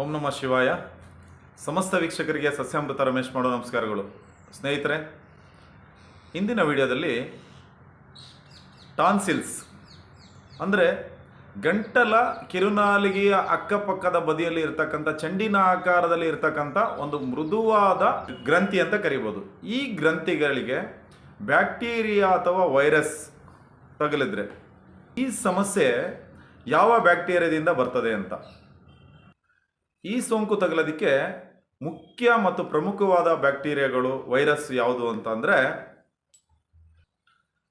ಓಂ ನಮಃ ಶಿವಾಯ. ಸಮಸ್ತ ವೀಕ್ಷಕರಿಗೆ ಸಸ್ಯಾಮೃತ ರಮೇಶ್ ಮಾಡೋ ನಮಸ್ಕಾರಗಳು. ಸ್ನೇಹಿತರೆ, ಇಂದಿನ ವಿಡಿಯೋದಲ್ಲಿ ಟಾನ್ಸಿಲ್ಸ್, ಅಂದರೆ ಗಂಟಲ ಕಿರುನಾಲಿಗೆಯ ಅಕ್ಕಪಕ್ಕದ ಬದಿಯಲ್ಲಿ ಇರ್ತಕ್ಕಂಥ, ಚೆಂಡಿನ ಆಕಾರದಲ್ಲಿ ಇರ್ತಕ್ಕಂಥ ಒಂದು ಮೃದುವಾದ ಗ್ರಂಥಿ ಅಂತ ಕರಿಬೋದು. ಈ ಗ್ರಂಥಿಗಳಿಗೆ ಬ್ಯಾಕ್ಟೀರಿಯಾ ಅಥವಾ ವೈರಸ್ ತಗಲಿದ್ರೆ ಈ ಸಮಸ್ಯೆ ಯಾವ ಬ್ಯಾಕ್ಟೀರಿಯಾದಿಂದ ಬರ್ತದೆ ಅಂತ? ಈ ಸೋಂಕು ತಗಲೋದಕ್ಕೆ ಮುಖ್ಯ ಮತ್ತು ಪ್ರಮುಖವಾದ ಬ್ಯಾಕ್ಟೀರಿಯಾಗಳು, ವೈರಸ್ ಯಾವುದು ಅಂತ ಅಂದರೆ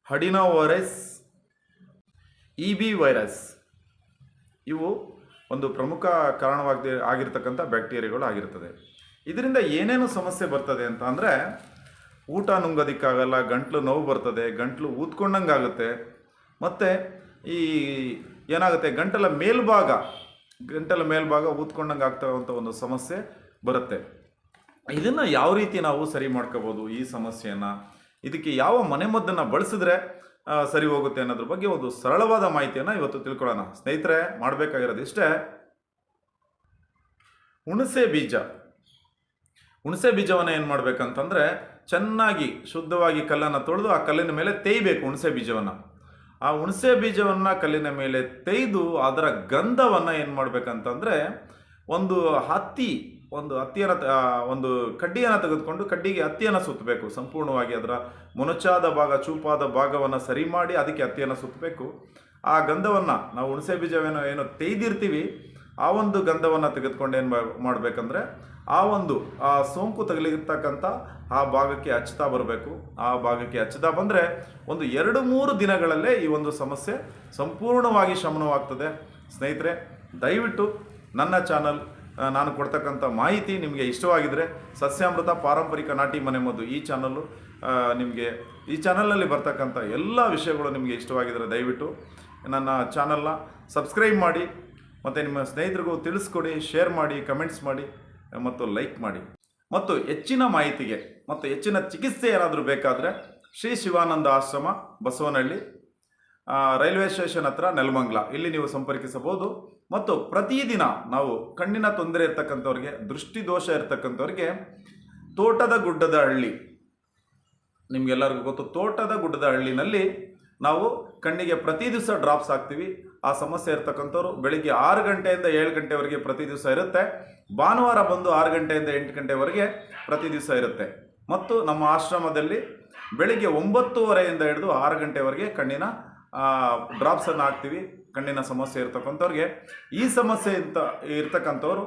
ಹಡಿನೋವೈರಸ್ ಇ ಬಿ ವೈರಸ್. ಇವು ಒಂದು ಪ್ರಮುಖ ಕಾರಣವಾಗಿ ಆಗಿರ್ತಕ್ಕಂಥ ಬ್ಯಾಕ್ಟೀರಿಯಾಗಳು ಆಗಿರ್ತದೆ. ಇದರಿಂದ ಏನೇನು ಸಮಸ್ಯೆ ಬರ್ತದೆ ಅಂತ ಅಂದರೆ ಊಟ ನುಂಗೋದಕ್ಕಾಗಲ್ಲ, ಗಂಟ್ಲು ನೋವು ಬರ್ತದೆ, ಗಂಟ್ಲು ಊದ್ಕೊಂಡಂಗೆ ಆಗುತ್ತೆ ಮತ್ತು ಈ ಏನಾಗುತ್ತೆ, ಗಂಟಲ ಮೇಲ್ಭಾಗ ಗಂಟಲ ಮೇಲ್ಭಾಗ ಊದ್ಕೊಂಡಂಗೆ ಆಗ್ತಾವಂಥ ಒಂದು ಸಮಸ್ಯೆ ಬರುತ್ತೆ. ಇದನ್ನು ಯಾವ ರೀತಿ ನಾವು ಸರಿ ಮಾಡ್ಕೋಬೋದು ಈ ಸಮಸ್ಯೆಯನ್ನು? ಇದಕ್ಕೆ ಯಾವ ಮನೆಮದ್ದನ್ನು ಬಳಸಿದ್ರೆ ಸರಿ ಹೋಗುತ್ತೆ ಅನ್ನೋದ್ರ ಬಗ್ಗೆ ಒಂದು ಸರಳವಾದ ಮಾಹಿತಿಯನ್ನು ಇವತ್ತು ತಿಳ್ಕೊಳ್ಳೋಣ. ಸ್ನೇಹಿತರೆ, ಮಾಡಬೇಕಾಗಿರೋದು ಇಷ್ಟೇ. ಹುಣಸೆ ಬೀಜ. ಹುಣಸೆ ಬೀಜವನ್ನು ಏನು ಮಾಡ್ಬೇಕಂತಂದ್ರೆ, ಚೆನ್ನಾಗಿ ಶುದ್ಧವಾಗಿ ಕಲ್ಲನ್ನು ತೊಳೆದು ಆ ಕಲ್ಲಿನ ಮೇಲೆ ತೇಯ್ಬೇಕು ಹುಣಸೆ ಬೀಜವನ್ನು. ಆ ಹುಣಸೆ ಬೀಜವನ್ನು ಕಲ್ಲಿನ ಮೇಲೆ ತೆಗೆದು ಅದರ ಗಂಧವನ್ನು ಏನು ಮಾಡ್ಬೇಕಂತಂದ್ರೆ ಒಂದು ಹತ್ತಿ, ಒಂದು ಹತ್ತಿಯನ್ನು ಒಂದು ಕಡ್ಡಿಯನ್ನು ತೆಗೆದುಕೊಂಡು ಕಡ್ಡಿಗೆ ಹತ್ತಿಯನ್ನು ಸುತ್ತಬೇಕು ಸಂಪೂರ್ಣವಾಗಿ ಅದರ ಮೊನಚಾದ ಭಾಗ, ಚೂಪಾದ ಭಾಗವನ್ನು ಸರಿ ಮಾಡಿ ಅದಕ್ಕೆ ಹತ್ತಿಯನ್ನು ಸುತ್ತಬೇಕು ಆ ಗಂಧವನ್ನು ನಾವು ಹುಣಸೆ ಬೀಜವೇನೋ ಏನೋ ತೆಗೆದಿರ್ತೀವಿ ಆ ಒಂದು ಗಂಧವನ್ನು ತೆಗೆದುಕೊಂಡು ಏನು ಮಾಡಬೇಕಂದ್ರೆ ಆ ಒಂದು, ಆ ಸೋಂಕು ತಗಲಿರ್ತಕ್ಕಂಥ ಆ ಭಾಗಕ್ಕೆ ಹಚ್ಚುತ್ತಾ ಬರಬೇಕು. ಆ ಭಾಗಕ್ಕೆ ಹಚ್ಚುತ್ತಾ ಬಂದರೆ ಒಂದು ಎರಡು ಮೂರು ದಿನಗಳಲ್ಲೇ ಈ ಒಂದು ಸಮಸ್ಯೆ ಸಂಪೂರ್ಣವಾಗಿ ಶಮನವಾಗ್ತದೆ. ಸ್ನೇಹಿತರೆ, ದಯವಿಟ್ಟು ನನ್ನ ಚಾನಲ್ ನಾನು ಕೊಡ್ತಕ್ಕಂಥ ಮಾಹಿತಿ ನಿಮಗೆ ಇಷ್ಟವಾಗಿದ್ದರೆ ಸಸ್ಯಾಮೃತ ಪಾರಂಪರಿಕ ನಾಟಿ ಮನೆ ಮದ್ದು ಈ ಚಾನಲ್ಲು ನಿಮಗೆ ಈ ಚಾನಲ್ನಲ್ಲಿ ಬರ್ತಕ್ಕಂಥ ಎಲ್ಲ ವಿಷಯಗಳು ನಿಮಗೆ ಇಷ್ಟವಾಗಿದ್ದರೆ ದಯವಿಟ್ಟು ನನ್ನ ಚಾನಲ್ನ ಸಬ್ಸ್ಕ್ರೈಬ್ ಮಾಡಿ ಮತ್ತು ನಿಮ್ಮ ಸ್ನೇಹಿತರಿಗೂ ತಿಳಿಸ್ಕೊಡಿ ಶೇರ್ ಮಾಡಿ ಕಮೆಂಟ್ಸ್ ಮಾಡಿ ಮತ್ತು ಲೈಕ್ ಮಾಡಿ. ಮತ್ತು ಹೆಚ್ಚಿನ ಮಾಹಿತಿಗೆ ಮತ್ತು ಹೆಚ್ಚಿನ ಚಿಕಿತ್ಸೆ ಏನಾದರೂ ಬೇಕಾದರೆ ಶ್ರೀ ಶಿವಾನಂದ ಆಶ್ರಮ, ಬಸವನಹಳ್ಳಿ ರೈಲ್ವೆ ಸ್ಟೇಷನ್ ಹತ್ರ ನೆಲಮಂಗ್ಲ. ಇಲ್ಲಿ ನೀವು ಸಂಪರ್ಕಿಸಬಹುದು. ಮತ್ತು ಪ್ರತಿದಿನ ನಾವು ಕಣ್ಣಿನ ತೊಂದರೆ ಇರ್ತಕ್ಕಂಥವ್ರಿಗೆ ದೃಷ್ಟಿದೋಷ ಇರ್ತಕ್ಕಂಥವ್ರಿಗೆ ತೋಟದ ಗುಡ್ಡದ ಹಳ್ಳಿ, ನಿಮಗೆಲ್ಲರಿಗೂ ಗೊತ್ತು, ತೋಟದ ಗುಡ್ಡದ ಹಳ್ಳಿನಲ್ಲಿ ನಾವು ಕಣ್ಣಿಗೆ ಪ್ರತಿ ಡ್ರಾಪ್ಸ್ ಹಾಕ್ತೀವಿ. ಆ ಸಮಸ್ಯೆ ಇರ್ತಕ್ಕಂಥವ್ರು ಬೆಳಿಗ್ಗೆ ಆರು ಗಂಟೆಯಿಂದ ಏಳು ಗಂಟೆವರೆಗೆ ಪ್ರತಿ ದಿವಸ ಇರುತ್ತೆ. ಭಾನುವಾರ ಬಂದು ಆರು ಗಂಟೆಯಿಂದ ಎಂಟು ಗಂಟೆವರೆಗೆ ಪ್ರತಿ ದಿವಸ ಇರುತ್ತೆ. ಮತ್ತು ನಮ್ಮ ಆಶ್ರಮದಲ್ಲಿ ಬೆಳಿಗ್ಗೆ ಒಂಬತ್ತುವರೆಯಿಂದ ಹಿಡಿದು ಆರು ಗಂಟೆವರೆಗೆ ಕಣ್ಣಿನ ಡ್ರಾಪ್ಸನ್ನು ಹಾಕ್ತೀವಿ. ಕಣ್ಣಿನ ಸಮಸ್ಯೆ ಇರ್ತಕ್ಕಂಥವ್ರಿಗೆ. ಈ ಸಮಸ್ಯೆ ಇಂತ, ಇರ್ತಕ್ಕಂಥವ್ರು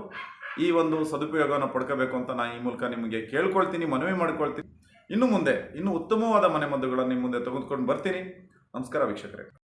ಈ ಒಂದು ಸದುಪಯೋಗವನ್ನು ಪಡ್ಕೋಬೇಕು ಅಂತ ನಾನು ಈ ಮೂಲಕ ನಿಮಗೆ ಕೇಳ್ಕೊಳ್ತೀನಿ, ಮನವಿ ಮಾಡ್ಕೊಳ್ತೀನಿ. ಇನ್ನು ಮುಂದೆ, ಇನ್ನು ಉತ್ತಮವಾದ ಮನೆಮದ್ದುಗಳನ್ನು ನಿಮ್ಮ ಮುಂದೆ ತೆಗೆದುಕೊಂಡು ಬರ್ತೀನಿ. ನಮಸ್ಕಾರ ವೀಕ್ಷಕರೇ.